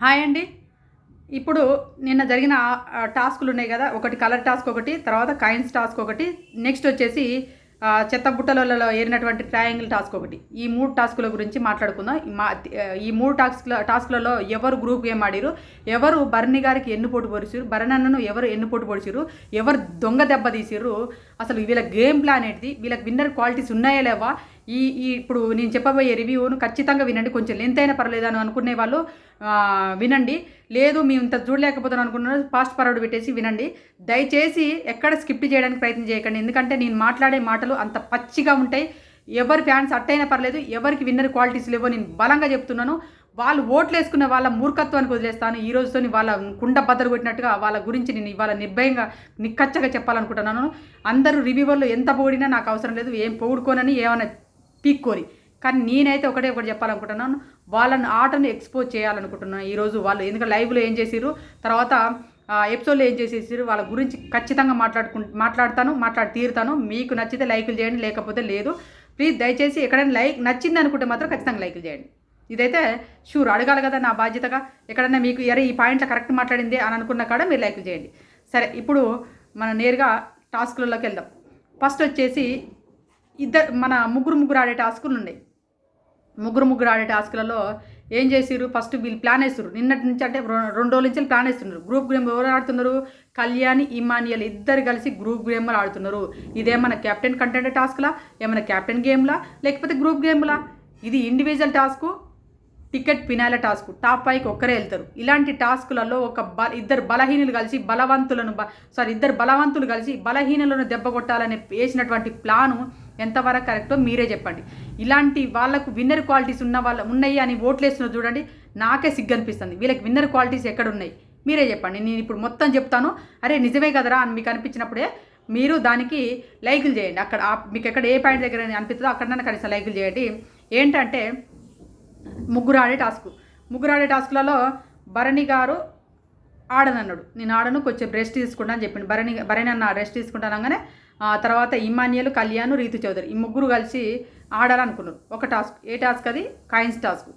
Hi అండి. ఇప్పుడు నిన్న జరిగిన టాస్కులు ఉన్నాయి కదా ఒకటి కలర్ టాస్క్ ఒకటి తర్వాత కాయిన్స్ టాస్క్ ఒకటి నెక్స్ట్ వచ్చేసి చెత్త బుట్టలలో ఏరినటువంటి ట్రయాంగిల్ టాస్క్ ఒకటి. ఈ మూడు టాస్కుల గురించి మాట్లాడుకుందాం. మా ఈ మూడు టాస్క్ల టాస్క్లలో ఎవరు గ్రూప్ గేమ్ ఆడిరు ఎవరు భరణి గారికి ఎన్ను పోటు పొడిచారు భరణన్నను ఎవరు ఎన్ని పోటు పొడిచారు ఎవరు దొంగ దెబ్బ తీసిర్రు అసలు వీళ్ళ గేమ్ ప్లాన్ ఏంటిది వీళ్ళకి విన్నర్ క్వాలిటీస్ ఉన్నాయా లేవా ఈ ఈ ఇప్పుడు నేను చెప్పబోయే రివ్యూను ఖచ్చితంగా వినండి. కొంచెం లెంత్ అయినా పర్లేదు అని అనుకునే వాళ్ళు వినండి. లేదు మేము ఇంత చూడలేకపోతాను అనుకున్నారు ఫాస్ట్ ఫార్వర్డ్ పెట్టేసి వినండి. దయచేసి ఎక్కడ స్కిప్ చేయడానికి ప్రయత్నం చేయకండి. ఎందుకంటే నేను మాట్లాడే మాటలు అంత పచ్చిగా ఉంటాయి. ఎవరి ఫ్యాన్స్ అట్టైనా పర్లేదు ఎవరికి విన్నర్ క్వాలిటీస్ లేవో నేను బలంగా చెప్తున్నాను. వాళ్ళు ఓట్లు వేసుకున్న వాళ్ళ మూర్ఖత్వానికి వదిలేస్తాను. ఈ రోజుతో వాళ్ళ కుండ బద్దలు కొట్టినట్టుగా వాళ్ళ గురించి నేను ఇవాళ నిర్భయంగా నిక్కచ్చగా చెప్పాలనుకుంటున్నాను. అందరూ రివ్యూవర్లు ఎంత పొగిడినా నాకు అవసరం లేదు. ఏం పొగుడుకోనని ఏమైనా పీక్కోరి. కానీ నేనైతే ఒకటే ఒకటి చెప్పాలనుకుంటున్నాను. వాళ్ళని ఆటను ఎక్స్పోజ్ చేయాలనుకుంటున్నాను ఈరోజు వాళ్ళు. ఎందుకంటే లైవ్లో ఏం చేసిర్రు? తర్వాత ఎపిసోడ్లో ఏం చేసేసారు వాళ్ళ గురించి ఖచ్చితంగా మాట్లాడుకు మాట్లాడతాను మాట్లాడి తీరుతాను. మీకు నచ్చితే లైకులు చేయండి లేకపోతే లేదు. ప్లీజ్ దయచేసి ఎక్కడైనా లైక్ నచ్చింది అనుకుంటే మాత్రం ఖచ్చితంగా లైకులు చేయండి. ఇదైతే షూర్. అడగాలి కదా నా బాధ్యతగా. ఎక్కడన్నా మీకు ఎరే ఈ పాయింట్లో కరెక్ట్ మాట్లాడింది అని అనుకున్న కాడ మీరు లైకులు చేయండి. సరే ఇప్పుడు మనం నేరుగా టాస్క్లలోకి వెళ్దాం. ఫస్ట్ వచ్చేసి ఇద్దరు మన ముగ్గురు ముగ్గురు ఆడే టాస్కులు ఉన్నాయి ముగ్గురు ముగ్గురు ఆడే టాస్క్లలో ఏం చేసిర్రు? ఫస్ట్ వీళ్ళు ప్లాన్ వేస్తున్నారు నిన్నటి నుంచి అంటే రెండు రోజుల నుంచి ప్లాన్ వేస్తున్నారు. గ్రూప్ గేమ్ ఎవరు ఆడుతున్నారు? కళ్యాణి ఇమానియల్ ఇద్దరు కలిసి గ్రూప్ గేమ్లు ఆడుతున్నారు. ఇదేమన్నా కెప్టెన్ కంటెంట్ టాస్క్లా ఏమైనా కెప్టెన్ గేమ్లా లేకపోతే గ్రూప్ గేమ్లా? ఇది individual task ticket పినాల task. Top పైకి ఒక్కరే వెళ్తారు. ఇలాంటి టాస్కులలో ఒక బ ఇద్దరు బలహీనులు కలిసి బలవంతులను సారీ ఇద్దరు బలవంతులు కలిసి బలహీనులను దెబ్బ కొట్టాలని వేసినటువంటి ప్లాను ఎంతవరకు కరెక్టో మీరే చెప్పండి. ఇలాంటి వాళ్ళకు విన్నర్ క్వాలిటీస్ ఉన్న వాళ్ళ ఉన్నాయి అని ఓట్లేస్తున్నారు చూడండి నాకే సిగ్గు అనిపిస్తుంది వీళ్ళకి విన్నర్ క్వాలిటీస్ ఎక్కడ ఉన్నాయి మీరే చెప్పండి. నేను ఇప్పుడు మొత్తం చెప్తాను. అరే నిజమే కదరా అని మీకు అనిపించినప్పుడే మీరు దానికి లైకులు చేయండి. అక్కడ మీకు ఎక్కడ ఏ పాయింట్ దగ్గర అనిపిస్తుందో అక్కడన్నా కనీసం లైకులు చేయండి. ఏంటంటే ముగ్గురు ఆడే టాస్క్ ముగ్గురు ఆడే టాస్క్లలో భరణి గారు ఆడనన్నాడు. నేను ఆడను కొంచెం రెస్ట్ తీసుకుంటాను అని చెప్పిండు. భరణి భరణి అన్న రెస్ట్ తీసుకుంటానగానే తర్వాత ఇమాన్యులు కళ్యాణ్ రీతు చౌదరి ఈ ముగ్గురు కలిసి ఆడాలనుకున్నారు. ఒక టాస్క్ ఏ టాస్క్ అది? Coins task.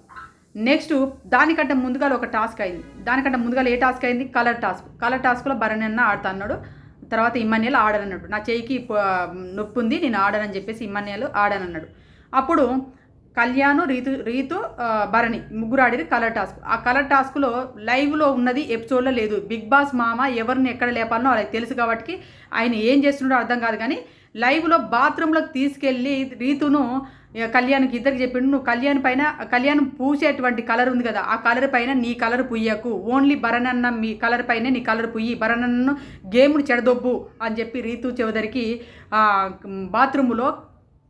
నెక్స్ట్ దానికంటే ముందుగా ఒక టాస్క్ అయింది. దానికంటే ముందుగా ఏ టాస్క్ అయింది? Colour task. కలర్ టాస్క్లో భరణి అన్న ఆడుతా అన్నాడు తర్వాత ఇమ్మన్యాలు ఆడనన్నాడు నా చేయికి నొప్పి ఉంది నేను ఆడనని చెప్పేసి ఇమ్మన్యాలు ఆడనన్నాడు. అప్పుడు కళ్యాణ్ రీతు రీతు భరణి ముగ్గురు ఆడేది కలర్ టాస్క్. ఆ కలర్ టాస్క్లో లైవ్లో ఉన్నది ఎపిసోడ్లో లేదు. బిగ్ బాస్ మామ ఎవరిని ఎక్కడ లేపాలనో వాళ్ళకి తెలుసు కాబట్టి ఆయన ఏం చేస్తున్నాడో అర్థం కాదు కానీ లైవ్లో బాత్రూంలోకి తీసుకెళ్ళి రీతును కళ్యాణ్కి ఇద్దరికి చెప్పిండు నువ్వు కళ్యాణ్ పైన కళ్యాణ్ పూసేటువంటి కలర్ ఉంది కదా ఆ కలర్ పైన నీ కలర్ పుయ్యకు. ఓన్లీ భరణన్న మీ కలర్ పైన నీ కలర్ పుయ్యి భరణన్ను గేమ్ను చెడదొబ్బు అని చెప్పి రీతు చౌదరికి బాత్రూంలో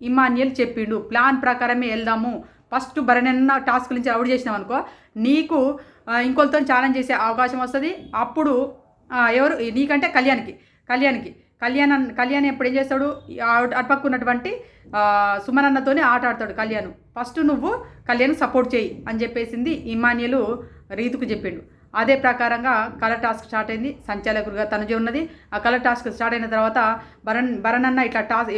ఇమాన్యుయల్ చెప్పిండు. ప్లాన్ ప్రకారమే వెళ్దాము. ఫస్ట్ భరణన్న టాస్క్ నుంచి అవుట్ చేసినాం అనుకో నీకు ఆ, ఇంకొకరితో ఛాలెంజ్ చేసే అవకాశం వస్తుంది. అప్పుడు ఎవరు నీకంటే కళ్యాణ్కి కళ్యాణ్కి. కళ్యాణ్ కళ్యాణ్ ఎప్పుడు ఏం చేస్తాడు? అటు- అటుపక్క ఉన్నటువంటి సుమనన్నతోనే ఆట ఆడతాడు కళ్యాణ్. ఫస్ట్ నువ్వు కళ్యాణ్ సపోర్ట్ చేయి అని చెప్పేసింది ఇమాన్యులు రీతుకు చెప్పిండు. అదే ప్రకారంగా కలర్ టాస్క్ స్టార్ట్ అయింది. సంచాలకులుగా తనజే ఉన్నది. ఆ కలర్ టాస్క్ స్టార్ట్ అయిన తర్వాత భరణ్ భరణ్ అన్న ఇట్లా టాస్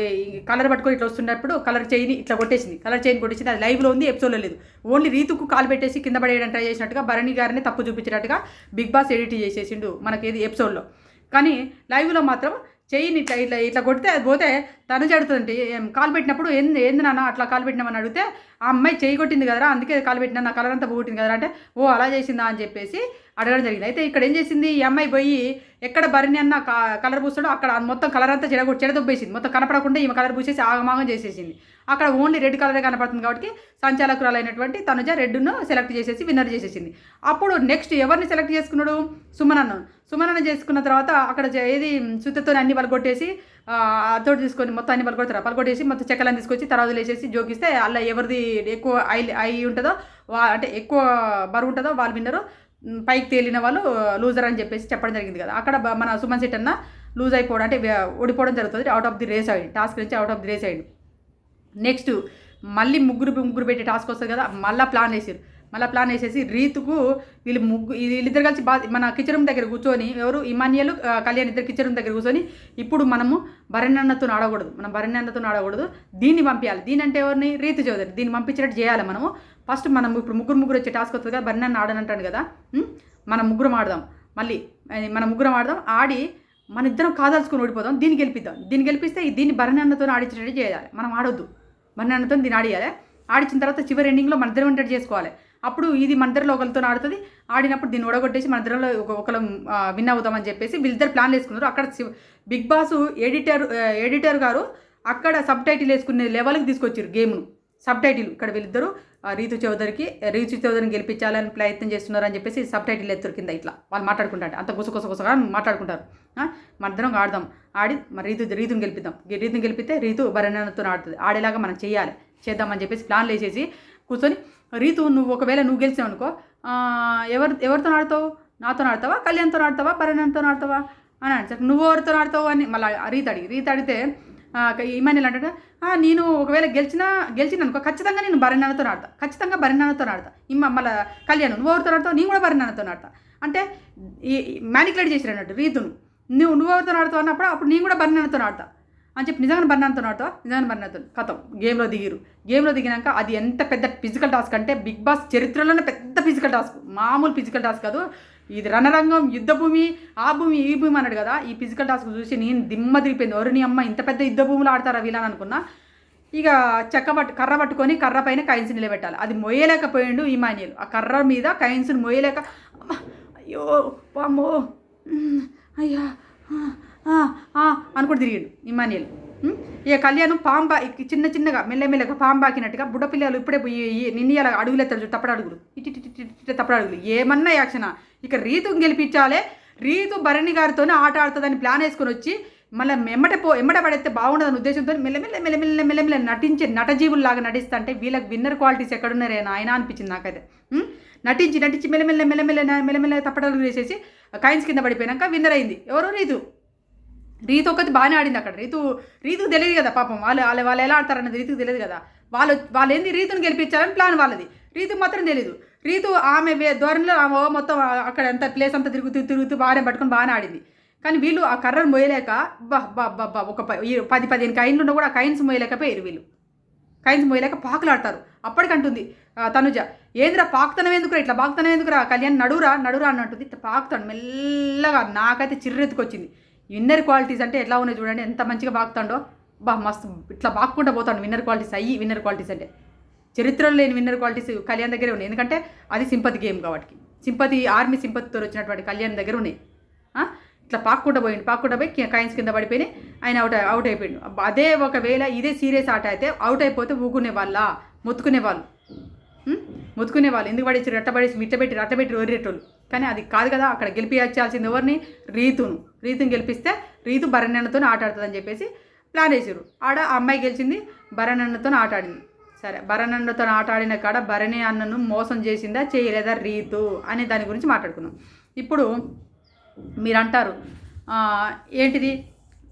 కలర్ పట్టుకొని ఇట్లా వస్తున్నప్పుడు కలర్ చేయిని ఇట్లా కొట్టేసింది. కలర్ చైన్ కొట్టేసింది. అది లైవ్లో ఉంది ఎపిసోడ్లో లేదు. ఓన్లీ రీతుకు కాలు పెట్టేసి కింద పడేయడం ట్రై చేసినట్టుగా భరణి గారిని తప్పు చూపించినట్టుగా బిగ్ బాస్ ఎడిట్ చేసేసిండు మనకి ఇది ఎపిసోడ్లో కానీ లైవ్లో మాత్రం చెయ్యిని ఇట్లా ఇట్లా ఇట్లా కొడితే అది పోతే తను చెడుతుంది కాలు పెట్టినప్పుడు ఏంది ఏంది నాన్న అట్లా కాలు పెట్టినామని అడిగితే ఆ అమ్మాయి చెయ్యి కొట్టింది కదరా అందుకే కాలు పెట్టినా నా కలర్ అంతా పోగొట్టింది కదరా అంటే ఓ అలా చేసిందా అని చెప్పేసి అడగడం జరిగింది. అయితే ఇక్కడ ఏం చేసింది? ఈ అమ్మాయి పోయి ఎక్కడ భరణి అన్న క- కలర్ పూస్తాడో అక్కడ మొత్తం కలర్ అంతా చెడ చెడదొబ్బేసింది. మొత్తం కనపడకుండా ఈమె కలర్ పూసేసి ఆగమాగం చేసేసింది. అక్కడ ఓన్లీ రెడ్ కలరే కనపడుతుంది కాబట్టి సంచాలకురాలైనటువంటి తనుజ రెడ్ను సెలెక్ట్ చేసేసి విన్నర్ చేసేసింది. అప్పుడు నెక్స్ట్ ఎవరిని సెలెక్ట్ చేసుకున్నాడు? సుమనన్ను. సుమనన్న చేసుకున్న తర్వాత అక్కడ ఏది సుత్తతో అన్ని పలగొట్టేసి అతోటి తీసుకొని మొత్తం అన్ని పలగొడతారు. పలగొట్టేసి మొత్తం చెక్కలను తీసుకొచ్చి తర్వాత వేసేసి జోకిస్తే అలా ఎవరిది ఎక్కువ ఐ ఐ ఉంటుందో వా అంటే ఎక్కువ బరువు ఉంటుందో వాళ్ళు విన్నరు. పైకి తేలిన వాళ్ళు లూజర్ అని చెప్పేసి చెప్పడం జరిగింది కదా. అక్కడ మన సుమన్ సెట్ అన్న లూజ్ అయిపోవడం అంటే ఓడిపోవడం జరుగుతుంది. అవుట్ ఆఫ్ ది రేస్ అయ్యింది టాస్క్ నుంచి అవుట్ ఆఫ్ ది రేస్ అయ్యింది నెక్స్ట్ మళ్ళీ ముగ్గురు ముగ్గురు పెట్టే టాస్క్ వస్తుంది కదా మళ్ళీ ప్లాన్ వేసారు మళ్ళీ ప్లాన్ వేసేసి రీతుకు వీళ్ళు ముగ్గు వీళ్ళిద్దరు కలిసి బా మన కిచెన్ రూమ్ దగ్గర కూర్చొని ఎవరు? ఇమాన్యులు కళ్యాణ్ ఇద్దరు కిచెన్ రూమ్ దగ్గర కూర్చొని ఇప్పుడు మనము భరణ్యన్నతో ఆడకూడదు. మనం భరణ్యన్నతో ఆడకూడదు. దీన్ని పంపించాలి దీని అంటే ఎవరిని? రీతు చౌదరి. దీన్ని పంపించినట్టు చేయాలి మనము. ఫస్ట్ మనం ఇప్పుడు ముగ్గురు ముగ్గురు వచ్చే టాస్క్ వస్తుంది కదా బర్రె ఆడనంటాడు కదా మనం ముగ్గురం ఆడదాం. మళ్ళీ మనం ముగ్గురం ఆడదాం. ఆడి మన ఇద్దరం కాదాల్చుకొని ఓడిపోదాం. దీన్ని గెలిపిద్దాం. దీన్ని గెలిపిస్తే దీన్ని భరణన్నతో ఆడించినట్టు చేయాలి. మనం ఆడొద్దు. బర్రెనన్నతో దీన్ని ఆడియాలి. ఆడిచిన తర్వాత చివరి ఎండింగ్లో మన ఇద్దరం ఉండేట్టు చేసుకోవాలి. అప్పుడు ఇది మన ఇద్దరిలో ఒకరితో ఆడుతుంది. ఆడినప్పుడు దీన్ని ఓడగొట్టేసి మన ఇద్దరిలో ఒక- ఒకరు విన్ అవుతామని చెప్పేసి వీళ్ళిద్దరు ప్లాన్ వేసుకున్నారు. అక్కడ సి- బిగ్ బాస్ ఎడిటర్ ఎడిటర్ గారు అక్కడ సబ్ టైటిల్ వేసుకునే లెవెల్కి తీసుకొచ్చారు గేమ్ను. సబ్ టైటిల్ ఇక్కడ వీళ్ళిద్దరు రీతు చౌదరికి రీతు చౌదరిని గెలిపించాలని ప్రయత్నం చేస్తున్నారు అని చెప్పేసి సబ్ టైటిల్ ఎత్తురు కింద ఇట్లా. వాళ్ళు మాట్లాడుకుంటారు అంత గుస గుస గుసగా మాట్లాడుకుంటారు. ఆ, మన ఇద్దరం ఆడదాం. ఆడి మరి రీతు రీతుని గెలిపిద్దాం. రీతుని గెలిపితే రీతు భరణతో ఆడుతుంది. ఆడేలాగా మనం చేయాలి. చేద్దామని చెప్పేసి ప్లాన్లు వేసేసి కూర్చొని రీతు నువ్వు ఒకవేళ నువ్వు గెలిచావు అనుకో ఎవరు ఎవరితో ఆడతావు? నాతో ఆడతావా? కళ్యాణ్తో ఆడతావా? భరణంతో ఆడతావా? అని అంటే నువ్వు ఎవరితో ఆడతావు? అని మళ్ళీ రీత్ అడిగి రీత్ అడిగితే ఎలా అంటే నేను ఒకవేళ గెలిచినా గెలిచిన అనుకో ఖచ్చితంగా నేను బరినాన్నతో ఆడతా. ఖచ్చితంగా బరినాన్నతో ఆడతా. ఇమ్మ మళ్ళీ కళ్యాణ్ నువ్వు ఎవరితో ఆడతావు? నేను కూడా బరినాన్నతో ఆడతా. అంటే ఈ మ్యానికులేట్ చేసిరు అన్నట్టు రీతును. నువ్వు నువ్వు ఎవరితో ఆడతావు? అన్నప్పుడు అప్పుడు నేను కూడా బరినాన్నతో ఆడతా. అని చెప్పి నిజంగా బర్నాతో ఆడతావా నిజంగా బర్నాతో కథం. గేమ్లో దిగిరు. గేమ్లో దిగినాక అది ఎంత పెద్ద ఫిజికల్ టాస్క్ అంటే బిగ్ బాస్ చరిత్రలోనే పెద్ద ఫిజికల్ టాస్క్ మామూలు ఫిజికల్ టాస్క్ కాదు. ఇది రణరంగం యుద్ధ భూమి ఆ భూమి ఈ భూమి అన్నాడు కదా. ఈ ఫిజికల్ టాస్క్ చూసి నేను దిమ్మ దిగిపోయింది ఎవరిని అమ్మ ఇంత పెద్ద యుద్ధ భూములు ఆడతారా వీళ్ళని అనుకున్నా. ఇక చెక్క పట్టు కర్ర పట్టుకొని కర్ర పైన కైన్స్ నిలబెట్టాలి. అది మొయ్యలేకపోయిండు ఇమానియల్. ఆ కర్ర మీద కైన్స్ని మొయ్యలేక అయ్యో పామో అయ్యా అనుకుంటూ తిరిగిండు ఇమానియల్ ఇక కళ్యాణం పాంబా చిన్న చిన్నగా మెల్లమెల్లగా పాంబాకినట్టుగా బుడ్డ పిల్లలు ఇప్పుడే పోయి నిన్న అలా అడుగులు ఎత్తారు అడుగులు ఇటు ఇటు ఇటు అడుగులు ఏమన్నా యాక్షన్ ఇక రీతు గెలిపించాలే రీతు భరణి గారితోనే ఆట ఆడుతుందని ప్లాన్ వేసుకొని వచ్చి మళ్ళీ ఎమ్మట పో ఎమ్మట పడితే బాగుండదని ఉద్దేశంతో మెల్లమెల్ల మెల్లమెల్ల మెల్లమెల్ల నటించే నటజీవుల్లాగా నటిస్తా అంటే వీళ్ళకి విన్నర్ క్వాలిటీస్ ఎక్కడున్నారే నాయన అనిపించింది నాకైతే నటించి నటించి మెల్లమెల్ల మెల్లమెల్ల మెల్లమెల్ల తప్పటలు వేసేసి కైన్స్ కింద పడిపోయినాక విన్నర్ అయింది ఎవరు రీతు రీతు ఒకటి బాగానే ఆడింది అక్కడ. రీతు రీతుకు తెలియదు కదా పాపం. వాళ్ళు వాళ్ళు వాళ్ళు ఎలా ఆడతారన్నది రీతుకు తెలియదు కదా. వాళ్ళు వాళ్ళు ఏంది రీతుని గెలిపించాలని ప్లాన్ వాళ్ళది. రీతుకు మాత్రం తెలియదు రీతు ఆమె ధోరణిలో ఆమె మొత్తం అక్కడ అంత ప్లేస్ అంతా తిరుగుతూ తిరుగుతూ బాగానే పట్టుకొని బాగానే ఆడింది. కానీ వీళ్ళు ఆ కర్రను మోయలేక బా బా బా బా ఒక పది పదిహేను కైన్లు ఉన్నా కూడా ఆ కైన్స్ మోయలేకపోయారు వీళ్ళు. కైన్స్ మోయలేక పాకులాడతారు అప్పటికంటుంది తనుజ. ఏంద్రా పాకుతనం ఎందుకురా? ఇట్లా పాకుతనం ఎందుకురా? కళ్యాణ్ నడురా నడురా అన్నట్టుంది. ఇట్లా పాకుతాడు మెల్లగా. నాకైతే చిర్రెత్తుకొచ్చింది. విన్నర్ క్వాలిటీస్ అంటే ఎట్లా ఉన్నాయి చూడండి ఎంత మంచిగా బాగుతాడో బా మస్తు ఇట్లా బాక్కుంటా పోతాడు విన్నర్ క్వాలిటీస్ అయ్యి విన్నర్ క్వాలిటీస్ అంటే. చరిత్రలో లేని విన్నర్ క్వాలిటీస్ కళ్యాణ్ దగ్గరే ఉన్నాయి ఎందుకంటే అది సింపతి గేమ్ కాబట్టి. సింపతి ఆర్మీ సింపతితో వచ్చినటువంటి కళ్యాణ్ దగ్గర ఉన్నాయి. ఇట్లా పాక్కుంటా పోయిండు పాక్కుంటా పోయి కాయిన్స్ కింద పడిపోయి ఆయన అవుట్ అవుట్ అయిపోయిండు. అదే ఒకవేళ ఇదే సీరియస్ ఆట అయితే అవుట్ అయిపోతే ఊకునే వాళ్ళ మొత్తుకునే వాళ్ళు. మొత్తుకునే వాళ్ళు. ఎందుకు పడేసి రెట్టబడేసి మిట్టబెట్టి రట్టబెట్టి ఒర్రేటోళ్ళు కానీ అది కాదు కదా అక్కడ గెలిపించాల్సింది ఎవరిని? రీతును. రీతుని గెలిపిస్తే రీతు భరణ్యన్నతో ఆట ఆడుతుందని చెప్పేసి ప్లాన్ వేసారు ఆడ ఆ అమ్మాయి గెలిచింది భరణ్యన్నతో ఆట ఆడింది. సరే భరణన్నతో ఆట ఆడిన కాడ భరణి అన్నను మోసం చేసిందా చేయలేదా రీతు అనే దాని గురించి మాట్లాడుకుందాం. ఇప్పుడు మీరు అంటారు ఏంటిది?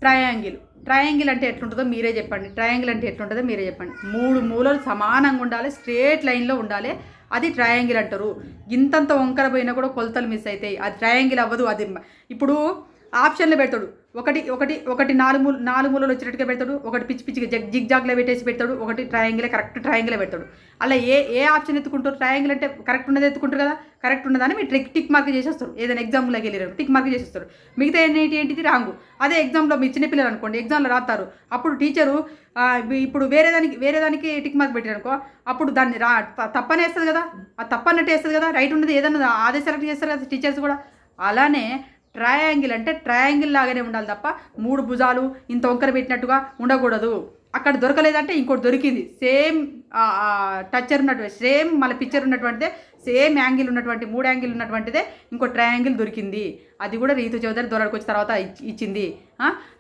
ట్రయాంగిల్. ట్రయాంగిల్ అంటే ఎట్లుంటుందో మీరే చెప్పండి. ట్రయాంగిల్ అంటే ఎట్లుంటుందో మీరే చెప్పండి. మూడు మూలలు సమానంగా ఉండాలి స్ట్రేట్ లైన్లో ఉండాలి. అది ట్రయాంగిల్ అంటారు. ఇంతంత వంకర పోయినా కూడా కొలతలు మిస్ అవుతాయి. అది ట్రయాంగిల్ అవ్వదు. అది ఇప్పుడు ఆప్షన్లో పెడతాడు. ఒకటి ఒకటి ఒకటి నాలుగు మూల నాలుగు మూలలో వచ్చినట్టుగా పెడతాడు. ఒకటి పిచ్చి పిచ్చిగా జగ్ జిగ్ జాగ్లో పెట్టేసి పెడతాడు. ఒకటి ట్రయాంగిలే కరెక్ట్ ట్రయాంగిలే పెడతాడు. అలా ఏ ఏ ఆప్షన్ ఎత్తుకుంటారు? ట్రయాంగిల్ అంటే కరెక్ట్ ఉన్నది ఎత్తుకుంటారు కదా? కరెక్ట్ ఉన్నదని మీరు ట్రిక్ టిక్ మార్క్ చేసేస్తారు. ఏదైనా ఎగ్జామ్లోకి వెళ్ళారు టిక్ మార్క్ చేసేస్తారు. మిగతా ఏంటి ఏంటిది రాంగు అదే ఎగ్జామ్లో మీ చిన్నపిల్లలు అనుకోండి ఎగ్జామ్లో రాస్తారు. అప్పుడు టీచరు ఇప్పుడు వేరే దానికి వేరే దానికి టిక్ మార్క్ పెట్టారు అనుకో అప్పుడు దాన్ని రా తప్పనే వేస్తుంది కదా? ఆ తప్పన్నట్టు వేస్తుంది కదా? రైట్ ఉన్నది ఏదన్నా అదే సెలెక్ట్ చేస్తారు కదా టీచర్స్ కూడా? అలానే ట్రయాంగిల్ అంటే ట్రయాంగిల్ లాగానే ఉండాలి తప్ప మూడు భుజాలు ఇంత వంకర పెట్టినట్టుగా ఉండకూడదు. అక్కడ దొరకలేదంటే ఇంకోటి దొరికింది. సేమ్ టచ్చర్ ఉన్నటువంటి సేమ్ మళ్ళీ పిక్చర్ ఉన్నటువంటిదే సేమ్ యాంగిల్ ఉన్నటువంటి మూడు యాంగిల్ ఉన్నటువంటిదే ఇంకో ట్రయాంగిల్ దొరికింది. అది కూడా రీతు చౌదరి దొరకకు వచ్చిన తర్వాత ఇచ్చింది.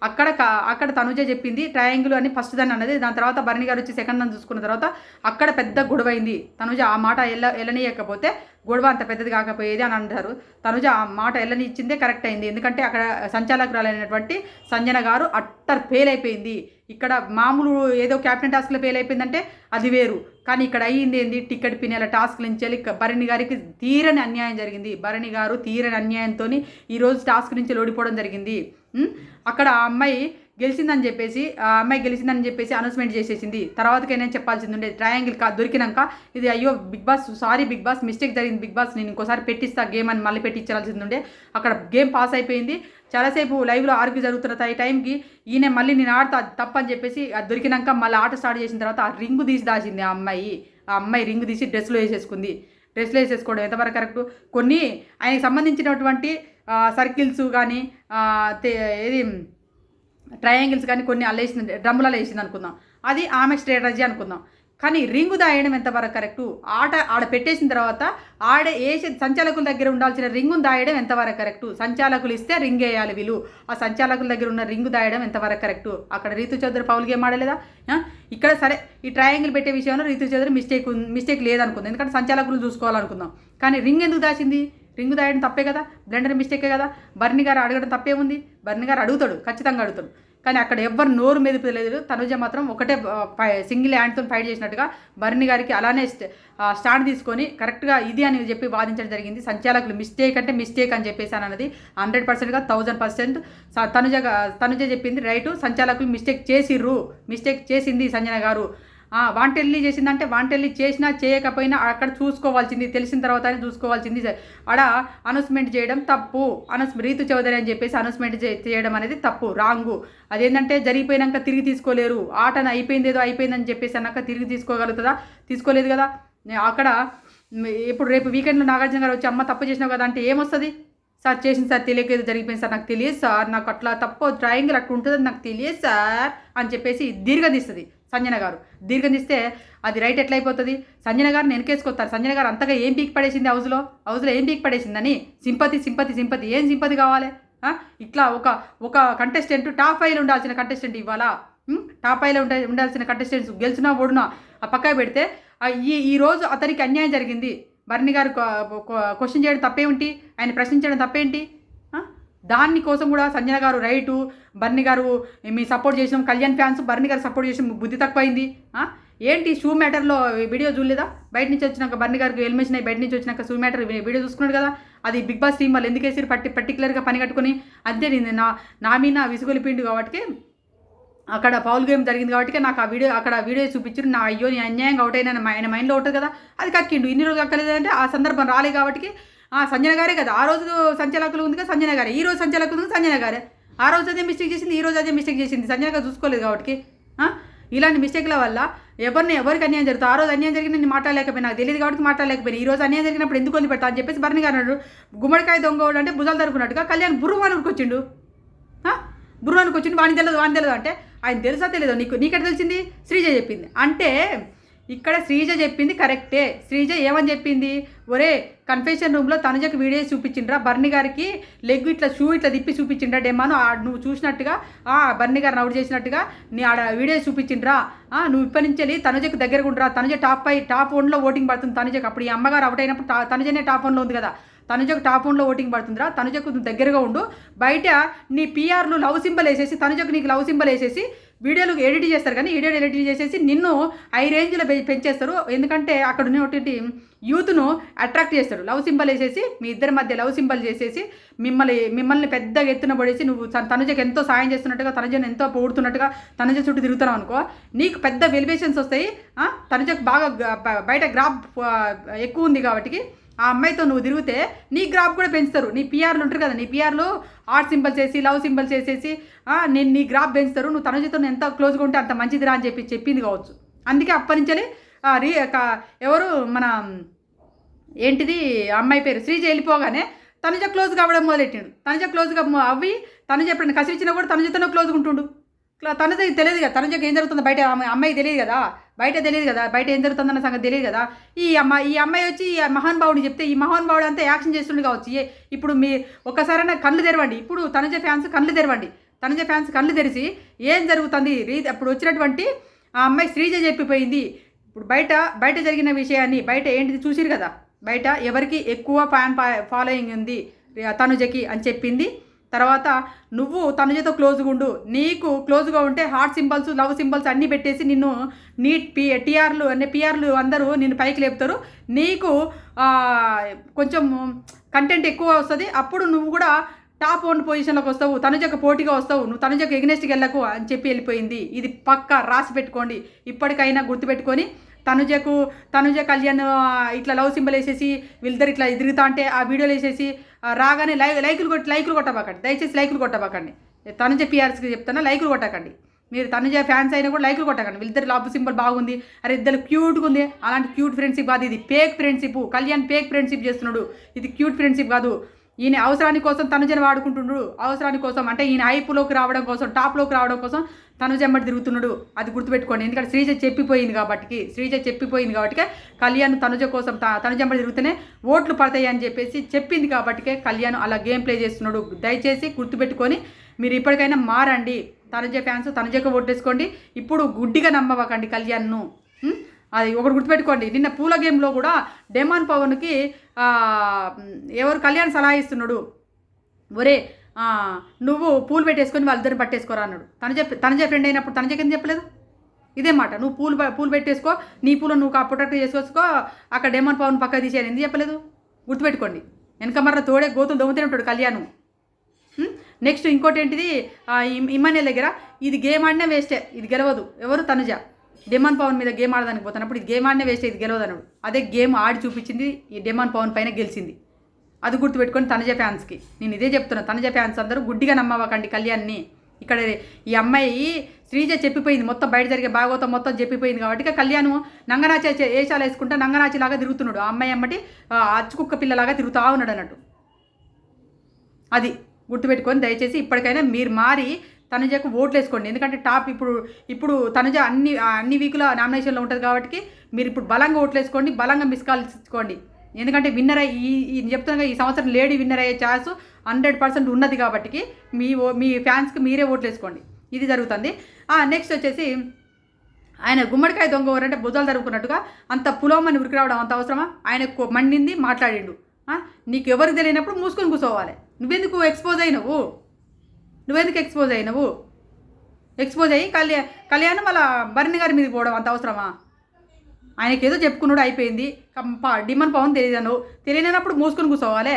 అక్కడ అక్కడ తనుజ చెప్పింది ట్రయాంగిల్ అని ఫస్ట్ దాన్ని అన్నది దాని తర్వాత భరణి గారు వచ్చి సెకండ్ దాన్ని చూసుకున్న తర్వాత అక్కడ పెద్ద గొడవ అయింది. తనుజ ఆ మాట ఎల్ల ఎల్లనీయకపోతే గొడవ అంత పెద్దది కాకపోయేది అని అంటారు. తనుజ ఆ మాట ఎల్లని ఇచ్చిందే కరెక్ట్ అయింది. ఎందుకంటే అక్కడ సంచాలకురాలైనటువంటి సంజన గారు అట్టర్ ఫెయిల్ అయిపోయింది. ఇక్కడ మామూలు ఏదో క్యాప్టెన్ టాస్క్లో ఫెయిల్ అయిపోయిందంటే అది వేరు. కానీ ఇక్కడ అయ్యింది ఏంది? టికెట్ పినేల టాస్క్ నుంచి వెళ్ళి భరణి గారికి తీరని అన్యాయం జరిగింది. భరణి గారు తీరని అన్యాయంతో ఈరోజు టాస్క్ నుంచి ఓడిపోవడం జరిగింది. అక్కడ ఆ అమ్మాయి గెలిచిందని చెప్పేసి ఆ అమ్మాయి గెలిచిందని చెప్పేసి అనౌన్స్మెంట్ చేసేసింది. తర్వాతకైనా చెప్పాల్సింది ఉండే ట్రయాంగిల్ కా దొరికినాక ఇది అయ్యో Bigg Boss sorry Bigg Boss mistake జరిగింది బిగ్ బాస్ నేను ఇంకోసారి పెట్టిస్తా గేమ్ అని మళ్ళీ పెట్టించాల్సింది ఉండే. అక్కడ గేమ్ పాస్ అయిపోయింది. చాలాసేపు లైవ్లో ఆర్గ్యూ జరుగుతున్న టైంకి ఈయన మళ్ళీ నేను ఆడతా తప్పని చెప్పేసి అది దొరికినాక మళ్ళీ ఆట స్టార్ట్ చేసిన తర్వాత ఆ రింగు తీసి దాచింది ఆ అమ్మాయి. ఆ అమ్మాయి రింగు తీసి డ్రెస్లో వేసేసుకుంది. డ్రెస్లో వేసేసుకోవడం ఎంతవరకు కరెక్ట్ కొన్ని ఆయనకి సంబంధించినటువంటి సర్కిల్స్ కానీ ఏది ట్రయాంగిల్స్ కానీ కొన్ని అల్లేసింది డ్రమ్ములలో వేసింది అనుకుందాం. అది ఆమె స్ట్రాటజీ అనుకుందాం. కానీ రింగు దాయడం ఎంతవరకు కరెక్టు ఆట ఆడ పెట్టేసిన తర్వాత ఆడ వేసే సంచాలకుల దగ్గర ఉండాల్సిన రింగును దాయడం ఎంతవరకు కరెక్టు సంచాలకులు ఇస్తే రింగ్ వేయాలి వీళ్ళు. ఆ సంచాలకుల దగ్గర ఉన్న రింగు దాయడం ఎంతవరకు కరెక్టు అక్కడ రీతు చౌదరి పౌల్ గేమ్ ఆడలేదా? ఇక్కడ సరే ఈ ట్రయాంగిల్ పెట్టే విషయంలో రీతు చౌదరి మిస్టేక్ మిస్టేక్ లేదనుకుందాం. ఎందుకంటే సంచాలకులు చూసుకోవాలనుకుందాం. కానీ రింగ్ ఎందుకు దాచింది? రింగు దాయడం తప్పే కదా? బ్లెండర్ మిస్టేకే కదా? బర్ని గారు అడగడం తప్పే ఉంది? బర్ని గారు అడుగుతాడు ఖచ్చితంగా అడుగుతాడు. కానీ అక్కడ ఎవ్వరు నోరు మెదిపలేదు తనుజ మాత్రం ఒకటే సింగిల్ హ్యాండ్తో ఫైట్ చేసినట్టుగా బర్ని గారికి అలానే స్టాండ్ తీసుకొని కరెక్ట్గా ఇది అని చెప్పి వాదించడం జరిగింది. సంచాలకులు మిస్టేక్ అంటే మిస్టేక్ అని చెప్పేసి అన్నది హండ్రెడ్ పర్సెంట్గా థౌజండ్ పర్సెంట్. తనుజ తనుజ చెప్పింది రైటు. సంచాలకులు మిస్టేక్ చేసిర్రు. మిస్టేక్ చేసింది సంజన గారు. వాంటెల్లి చేసిందంటే వాంటెల్లి చేసినా చేయకపోయినా అక్కడ చూసుకోవాల్సింది తెలిసిన తర్వాతనే చూసుకోవాల్సింది ఆడ అనౌన్స్మెంట్ చేయడం తప్పు. అనౌన్స్ రీతు చౌదరి అని చెప్పేసి అనౌన్స్మెంట్ చేయడం అనేది తప్పు రాంగు. అదేంటంటే జరిగిపోయినాక తిరిగి తీసుకోలేరు. ఆటను అయిపోయింది ఏదో అయిపోయిందని చెప్పేసి అన్నాక తిరిగి తీసుకోగలుగుతుందా? తీసుకోలేదు కదా. అక్కడ ఇప్పుడు రేపు వీకెండ్లో నాగార్జున గారు వచ్చి అమ్మ తప్పు చేసినావు కదా అంటే ఏమొస్తుంది? సార్ చేసింది సార్ తెలియక ఏదో జరిగిపోయింది సార్ నాకు తెలియదు సార్. నాకు అట్లా తప్పు డ్రాయింగ్ అట్లా ఉంటుందని నాకు తెలియదు సార్ అని చెప్పేసి దీర్ఘదిస్తుంది. సంజన గారు. దీర్ఘనిస్తే అది రైట్ ఎట్లయిపోతుంది సంజన గారిని వెనకేసుకొస్తారు సంజన గారు అంతగా ఏం పీక్ పడేసింది హౌస్లో? హౌస్లో ఏం పీక్ పడేసిందని సింపతి సింపతి సింపతి. ఏం సింపతి కావాలి? ఇట్లా ఒక ఒక కంటెస్టెంట్ టాప్ ఫైవ్లో ఉండాల్సిన కంటెస్టెంట్ ఇవ్వాలా? టాప్ ఫైవ్లో ఉండే ఉండాల్సిన కంటెస్టెంట్స్ గెలిచినా ఓడినా ఆ పక్క పెడితే ఈ ఈ రోజు అతనికి అన్యాయం జరిగింది. భరణి గారు క్వశ్చన్ చేయడం తప్పేమిటి? ఆయన ప్రశ్నించడం తప్పేంటి? దానికోసం కూడా సంజన గారు రైటు బర్ని గారు మీ సపోర్ట్ చేసినాం కళ్యాణ్ ఫ్యాన్స్ బర్ని గారు సపోర్ట్ చేసి బుద్ధి తక్కువైంది. ఏంటి షూ మ్యాటర్లో వీడియో చూడలేదా? బయట నుంచి వచ్చినాక బర్ని గారికి ఎలిమినేషన్ అయ్యి బయట నుంచి వచ్చినాక షూ మ్యాటర్ వీడియో చూసుకున్నాడు కదా? అది బిగ్ బాస్ టీం వాళ్ళు ఎందుకు వేసి పట్టి పర్టికులర్గా పని కట్టుకుని. అంతే నేను నా నా మీద విసుగొలిపిండు కాబట్టి అక్కడ పౌల్ గేమ్ జరిగింది కాబట్టి నాకు ఆ వీడియో అక్కడ వీడియో చూపించారు నా అయ్యో నీ అన్యాయంగా అవుట్ అయినా ఆయన మైండ్లో ఉంటుంది కదా? అది కక్కిండు. ఇన్ని రోజులు కక్కలేదంటే ఆ సందర్భం రాలేదు కాబట్టి సంజన గారే కదా. ఆ రోజు సంచలకులు ఉంది కదా సంజన గారే. ఈ రోజు సంచలకులు ఉంది సంజన గారే. ఆ రోజు అదే మిస్టేక్ చేసింది ఈ రోజు అదే మిస్టేక్ చేసింది. సంజన గారు చూసుకోలేదు కాబట్టి ఇలాంటి మిస్టేక్ల వల్ల ఎవరిని ఎవరికి అన్యాయం జరుగుతుంది? ఆ రోజు అన్యాయం జరిగింది నేను మాట్లాడలేకపోయినా. నాకు తెలియదు కాబట్టి మాట్లాడలేకపోయినా. ఈ రోజు అన్యాయం జరిగినప్పుడు ఎందుకు వదిలి పెడతా అని చెప్పేసి భరణి గారు అన్నాడు. గుమ్మడికాయ దొంగ అంటే భుజాలు తరుకున్నట్టుగా కళ్యాణ్ బుర్రువానికి ఉరికొచ్చిండు బుర్రువానికి వచ్చిండు వాని తెలియదు వాని తెలియదు అంటే ఆయన తెలుసా తెలియదు నీకు నీకెట తెలిసింది? శ్రీజ చెప్పింది. అంటే ఇక్కడ శ్రీజ చెప్పింది కరెక్టే శ్రీజ ఏమని చెప్పింది? ఒరే కన్ఫెషన్ రూమ్లో తనుజకు వీడియో చూపించిండ్రా. బర్ని గారికి లెగ్ ఇట్లా షూ ఇట్లా తిప్పి చూపించిండ్రా డెమాను. నువ్వు చూసినట్టుగా ఆ బర్ని గారిని అవుట్ చేసినట్టుగా నీ ఆడ వీడియో చూపించిండ్రా. నువ్వు ఇప్పటి నుంచి వెళ్ళి తనుజకు దగ్గరకు ఉండరా. తనుజ టాప్ పై టాప్ వన్లో ఓటింగ్ పడుతుంది తనుజకు. అప్పుడు ఈ అమ్మగారు అవుట్ అయినప్పుడు తనుజనే టాప్ వన్లో ఉంది కదా. తనుజకు టాప్ వన్లో ఓటింగ్ పడుతుందిరా. తనుజకు దగ్గరగా ఉండు. బయట నీ పీఆర్లు లవ్ సింబల్ వేసేసి తనుజకు నీకు లవ్ సింబల్ వేసేసి వీడియోలు ఎడిట్ చేస్తారు కానీ వీడియోలు ఎడిట్ చేసేసి నిన్ను హై రేంజ్లో పెంచేస్తారు. ఎందుకంటే అక్కడ ఉన్నటువంటి యూత్ను అట్రాక్ట్ చేస్తారు. లవ్ సింబల్ వేసేసి మీ ఇద్దరి మధ్య లవ్ సింబల్ చేసేసి మిమ్మల్ని మిమ్మల్ని పెద్దగా ఎత్తున పడేసి నువ్వు తనుజకి ఎంతో సాయం చేస్తున్నట్టుగా తనుజను ఎంతో పోడుతున్నట్టుగా తనుజ చుట్టూ తిరుగుతున్నావు అనుకో నీకు పెద్ద వెలివేషన్స్ వస్తాయి. తనుజకు బాగా బయట గ్రాఫ్ ఎక్కువ ఉంది కాబట్టి ఆ అమ్మాయితో నువ్వు తిరిగితే నీ గ్రాఫ్ కూడా పెంచుతారు. నీ పిఆర్లు ఉంటారు కదా నీ పిఆర్లు ఆర్ట్ సింబల్ చేసి లవ్ సింబల్ చేసేసి నేను నీ గ్రాఫ్ పెంచుతారు. నువ్వు తనజితో ఎంత క్లోజ్గా ఉంటే అంత మంచిదిరా అని చెప్పి చెప్పింది కావచ్చు. అందుకే అప్పటి నుంచే రీ ఎవరు మన ఏంటిది అమ్మాయి పేరు శ్రీజ వెళ్ళిపోగానే తనుజ క్లోజ్ కావడం మొదలెట్టిండు. తనుజ క్లోజ్గా అవి తనుజ ఎప్పుడైనా కసిరిచ్చినా కూడా తనుజతోనే క్లోజ్గా ఉంటుండు. తనది తెలియదు కదా తనుజకి ఏం జరుగుతుందో బయట అమ్మాయి తెలియదు కదా బయట తెలియదు కదా బయట ఏం జరుగుతుందన్న సంగతి తెలియదు కదా. ఈ అమ్మ ఈ అమ్మాయి వచ్చి ఈ మహానుభావుని చెప్తే ఈ మహానుభావుడు అంతా యాక్షన్ చేస్తుండే కావచ్చు. ఇప్పుడు మీ ఒక్కసారైనా కళ్ళు తెరవండి. ఇప్పుడు తనజ ఫ్యాన్స్ కళ్ళు తెరవండి. తనజ ఫ్యాన్స్ కళ్ళు తెరిచి ఏం జరుగుతుంది? రీ అప్పుడు వచ్చినటువంటి ఆ అమ్మాయి శ్రీజ చెప్పిపోయింది. ఇప్పుడు బయట బయట జరిగిన విషయాన్ని బయట ఏంటిది చూసిరు కదా. బయట ఎవరికి ఎక్కువ ఫ్యాన్ ఫాలోయింగ్ ఉంది తనుజకి అని చెప్పింది. తర్వాత నువ్వు తనుజతో క్లోజ్గా ఉండు. నీకు క్లోజ్గా ఉంటే హార్ట్ సింబల్స్ లవ్ సింబల్స్ అన్నీ పెట్టేసి నిన్ను నీట్ పి టీఆర్లు అనే పిఆర్లు అందరూ నిన్ను పైకి లేపుతారు. నీకు కొంచెం కంటెంట్ ఎక్కువ వస్తుంది. అప్పుడు నువ్వు కూడా టాప్ వన్ పొజిషన్లోకి వస్తావు. తనుజకు పోటీగా వస్తావు. నువ్వు తనుజకు ఎగ్నెస్ట్కి వెళ్ళకు అని చెప్పి వెళ్ళిపోయింది. ఇది పక్క రాసి పెట్టుకోండి. ఇప్పటికైనా గుర్తుపెట్టుకొని తనుజకు తనుజ కళ్యాణ్ ఇట్లా లవ్ సింబల్ వేసేసి వీళ్ళిద్దరు ఇట్లా ఎదురుతా అంటే ఆ వీడియోలు వేసేసి రాగానే లై లైకులు కొట్టి లైకులు కొట్టబాకండి. దయచేసి లైకులు కొట్టబాకండి. తనుజ పిఆర్స్కి చెప్తాను లైకులు కొట్టకండి. మీరు తనుజ ఫ్యాన్స్ అయినా కూడా లైకులు కొట్టకండి. వీళ్ళిద్దరు లవ్ సింబల్ బాగుంది అరే ఇద్దరు క్యూట్గా ఉంది. అలాంటి క్యూట్ ఫ్రెండ్షిప్ కాదు ఇది fake friendship Kalyan fake friendship చేస్తున్నాడు. ఇది క్యూట్ ఫ్రెండ్షిప్ కాదు. ఈయన అవసరాని కోసం తనుజని వాడుకుంటున్నాడు. అవసరాని కోసం అంటే ఈయన హైప్లోకి రావడం కోసం టాప్లోకి రావడం కోసం తనుజ ఎమ్మటి తిరుగుతున్నాడు. అది గుర్తుపెట్టుకోండి. ఎందుకంటే శ్రీజ చెప్పిపోయింది కాబట్టి శ్రీజ చెప్పిపోయింది కాబట్టి కళ్యాణ్ తనుజ కోసం త- తనుజ ఎమ్మటి తిరుగుతూనే ఓట్లు పడతాయి అని చెప్పేసి చెప్పింది కాబట్టికే కళ్యాణ్ అలా గేమ్ ప్లే చేస్తున్నాడు. దయచేసి గుర్తుపెట్టుకొని మీరు ఇప్పటికైనా మారండి. తనుజ ఫ్యాన్స్ తనుజకు ఓటేసుకోండి. ఇప్పుడు గుడ్డిగా నమ్మవకండి కళ్యాణ్ను. అది ఒకటి గుర్తుపెట్టుకోండి. నిన్న పూల గేమ్లో కూడా డెమాన్ పవన్కి ఎవరు కళ్యాణ్ సలహా ఇస్తున్నాడు. ఒరే నువ్వు పూలు పెట్టేసుకొని వాళ్ళిద్దరిని పట్టేసుకోరా అన్నాడు. తనజే చెప్పి తనజే ఫ్రెండ్ అయినప్పుడు తనజే కింద చెప్పలేదు? ఇదే మాట. నువ్వు పూలు పూలు పెట్టేసుకో నీ పూలు నువ్వు ప్రొటెక్ట్ చేసుకోసుకో అక్కడ డెమాన్ పవన్ పక్క తీసేయాలి ఎందుకు చెప్పలేదు? గుర్తుపెట్టుకోండి. వెనక మర్ర తోడే గోతులు దొంగతూనే ఉంటాడు కళ్యాణ్ నెక్స్ట్ ఇంకోటి ఏంటిది? ఇమ్మనే దగ్గర ఇది గేమ్ ఆడినా వేస్టే. ఇది గెలవదు. ఎవరు? తనుజ. డెమాన్ పవన్ మీద గేమ్ ఆడదానికి పోతున్నప్పుడు ఇది గేమ్ ఆడినా వేస్ట్ ఇది గెలవదన్నాడు అదే గేమ్ ఆడి చూపించింది ఈ డెమాన్ పవన్ పైన గెలిచింది. అది గుర్తుపెట్టుకొని తనజ ఫ్యాన్స్కి నేను ఇదే చెప్తున్నా తనజ ఫ్యాన్స్ అందరూ గుడ్డిగా నమ్మవకండి కళ్యాణ్ని. ఇక్కడ ఈ అమ్మాయి శ్రీజ చెప్పిపోయింది మొత్తం బయట జరిగే భాగవతం మొత్తం చెప్పిపోయింది కాబట్టి ఇక కళ్యాణ్ నంగనాచి వేషాలు వేసుకుంటే నంగనాచి లాగా తిరుగుతున్నాడు. ఆ అమ్మాయి అమ్మటి అచ్చుకుక్క పిల్లలాగా తిరుగుతా ఉన్నాడు అన్నట్టు. అది గుర్తుపెట్టుకొని దయచేసి ఇప్పటికైనా మీరు మారి తనుజకు ఓట్లు వేసుకోండి ఎందుకంటే టాప్ ఇప్పుడు ఇప్పుడు తనుజ అన్ని అన్ని వీకుల నామినేషన్లో ఉంటుంది కాబట్టి మీరు ఇప్పుడు బలంగా ఓట్లు వేసుకోండి బలంగా మిస్ కాల్ ఇచ్చుకోండి. ఎందుకంటే విన్నర్ అయ్యి ఈ చెప్తున్నాగా ఈ సంవత్సరం లేడీ విన్నర్ అయ్యే ఛాన్స్ హండ్రెడ్ పర్సెంట్ ఉన్నది కాబట్టి మీ ఓ- మీ ఫ్యాన్స్కి మీరే ఓట్లు వేసుకోండి ఇది జరుగుతుంది. నెక్స్ట్ వచ్చేసి ఆయన గుమ్మడికాయ దొంగ ఎవరంటే భుజాలు జరుపుకున్నట్టుగా అంత పులోమని ఉరికి రావడం అంత అవసరమా? ఆయన మండింది మాట్లాడిండు. నీకు ఎవరికి తెలియనప్పుడు మూసుకొని కూర్చోవాలి. నువ్వెందుకు ఎక్స్పోజ్ అయినవు? నువ్వెందుకు ఎక్స్పోజ్ అయినవు ఎక్స్పోజ్ అయ్యి కళ్యాణ్ కళ్యాణ్ మళ్ళా భరణి గారి మీదకి పోవడం అంత అవసరమా? ఆయనకి ఏదో చెప్పుకున్నాడు అయిపోయింది. కంప డిమాండ్ పవన్ తెలియదాను తెలియనప్పుడు మూసుకొని కూర్చోవాలి.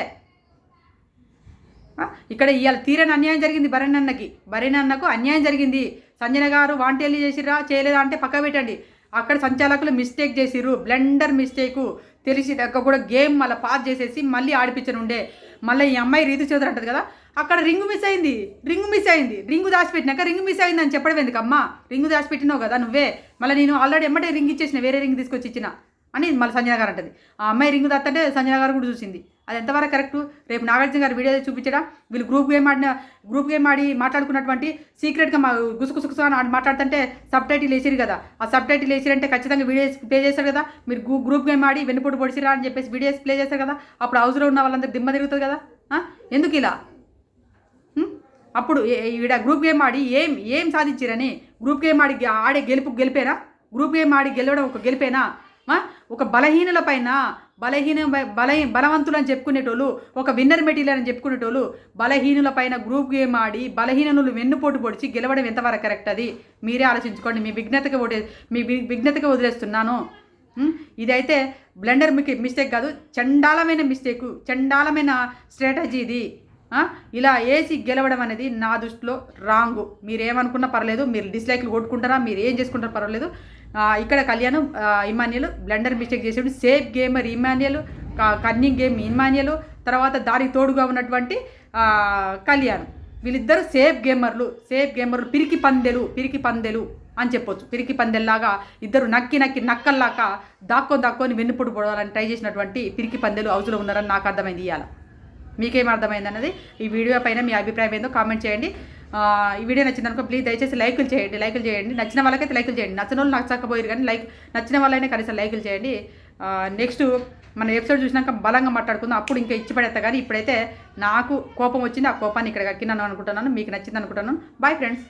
ఇక్కడ ఇవాళ తీరని అన్యాయం జరిగింది భరణి అన్నకి. భరణి అన్నకు అన్యాయం జరిగింది. సంజన గారు వాంటేళ్ళు చేసిరా చేయలేదా అంటే పక్క పెట్టండి. అక్కడ సంచాలకులు మిస్టేక్ చేసిర్రు. బ్లెండర్ మిస్టేకు తెలిసి దగ్గర కూడా గేమ్ మళ్ళీ పాస్ చేసేసి మళ్ళీ ఆడిపించనుండే. మళ్ళీ ఈ అమ్మాయి రీతి చౌదరి అంటది కదా అక్కడ రింగు మిస్ అయింది. రింగు మిస్ అయింది. రింగు దాచిపెట్టినాక రింగు మిస్ అయింది అని చెప్పడం ఎందుకు రింగు దాచిపెట్టినావు కదా నువ్వే. మళ్ళీ నేను ఆల్రెడీ ఎమ్మటే రింగ్ ఇచ్చేసిన వేరే రింగ్ తీసుకొచ్చి ఇచ్చిన అని మళ్ళీ సంజన గారు అంటది. ఆ అమ్మాయి రింగ్ దాత్తంటే సంజన గారు కూడా చూసింది. అది ఎంతవరకు కరెక్ట్ రేపు నాగార్జున గారు వీడియో చూపించడా? వీళ్ళు గ్రూప్ గేమ్ ఆడిన గ్రూప్ గేమ్ ఆడి మాట్లాడుకున్నటువంటి సీక్రెట్గా మా గుసగుసగుస అని ఆడి మాట్లాడుతుంటే సబ్ టైటిల్ వేసిరు కదా. ఆ సబ్ టైటిల్ వేసిరంటే ఖచ్చితంగా వీడియోస్ ప్లే చేస్తారు కదా. మీరు గ్రూప్ గేమ్ ఆడి వెన్నుపోటు పొడిచిరా అని చెప్పేసి వీడియోస్ ప్లే చేస్తారు కదా. అప్పుడు హౌస్లో ఉన్న వాళ్ళందరూ దిమ్మ తిరుగుతుంది కదా. ఎందుకు ఇలా? అప్పుడు ఈడ గ్రూప్ గేమ్ ఆడి ఏం ఏం సాధించిరని గ్రూప్ గేమ్ ఆడి గె- ఆడే గెలుపు గెలిపేనా? గ్రూప్ గేమ్ ఆడి గెలవడం ఒక గెలిపేనా? ఒక బలహీనుల పైన బలహీన బల బలవంతులు అని చెప్పుకునేటోళ్ళు ఒక విన్నర్ మెటీరియల్ అని చెప్పుకునేటోళ్ళు బలహీనుల పైన గ్రూప్ గేమ్ ఆడి బలహీనులు వెన్నుపోటు పొడిచి గెలవడం ఎంతవరకు కరెక్ట్ అది? మీరే ఆలోచించుకోండి. మీ విఘ్నతకి ఓటే మీ వి- విఘ్నతకి వదిలేస్తున్నాను. ఇదైతే బ్లెండర్ మీకు మిస్టేక్ కాదు చండాలమైన మిస్టేకు చండాలమైన స్ట్రాటజీ ఇది. ఇలా ఏసీ గెలవడం అనేది నా దృష్టిలో రాంగు. మీరేమనుకున్నా పర్లేదు మీరు డిస్లైక్లు కొట్టుకుంటారా మీరు ఏం చేసుకుంటారు పర్వాలేదు. ఇక్కడ కళ్యాణ్ ఇమాన్యులు బ్లెండర్ మిస్టేక్ చేసాడు. Safe gamer Emmanuel cunning game Emmanuel తర్వాత దానికి తోడుగా ఉన్నటువంటి కళ్యాణం కళ్యాణ్. వీళ్ళిద్దరు సేఫ్ గేమర్లు సేఫ్ గేమర్లు పిరికి పందెలు పిరికి పందెలు అని చెప్పొచ్చు. పిరికి పందెల్లాగా ఇద్దరు నక్కి నక్కి నక్కల్లాగా దాక్కో దాక్కొని వెన్నుపొడు పొడవాలని ట్రై చేసినటువంటి పిరికి పందెలు హౌస్లో ఉన్నారని నాకు అర్థమైంది ఇవాళ మీకేం అర్థమైంది అన్నది ఈ వీడియో పైన మీ అభిప్రాయం ఏందో కామెంట్ చేయండి. ఈ వీడియో నచ్చిందనుకో ప్లీజ్ దయచేసి లైకులు చేయండి లైకులు చేయండి. నచ్చిన వాళ్ళకైతే లైకులు చేయండి. నచ్చిన వాళ్ళు నచ్చకపోయారు కానీ లైక్ నచ్చిన వాళ్ళైనా కనీసం లైకులు చేయండి. నెక్స్ట్ మన ఎపిసోడ్ చూసినాక బలంగా మాట్లాడుకుందాం. అప్పుడు ఇంకా ఇచ్చి పడేస్తా కానీ ఇప్పుడైతే నాకు కోపం వచ్చింది ఆ కోపాన్ని ఇక్కడ కక్కినాను అనుకుంటున్నాను మీకు నచ్చింది అనుకుంటున్నాను. Bye friends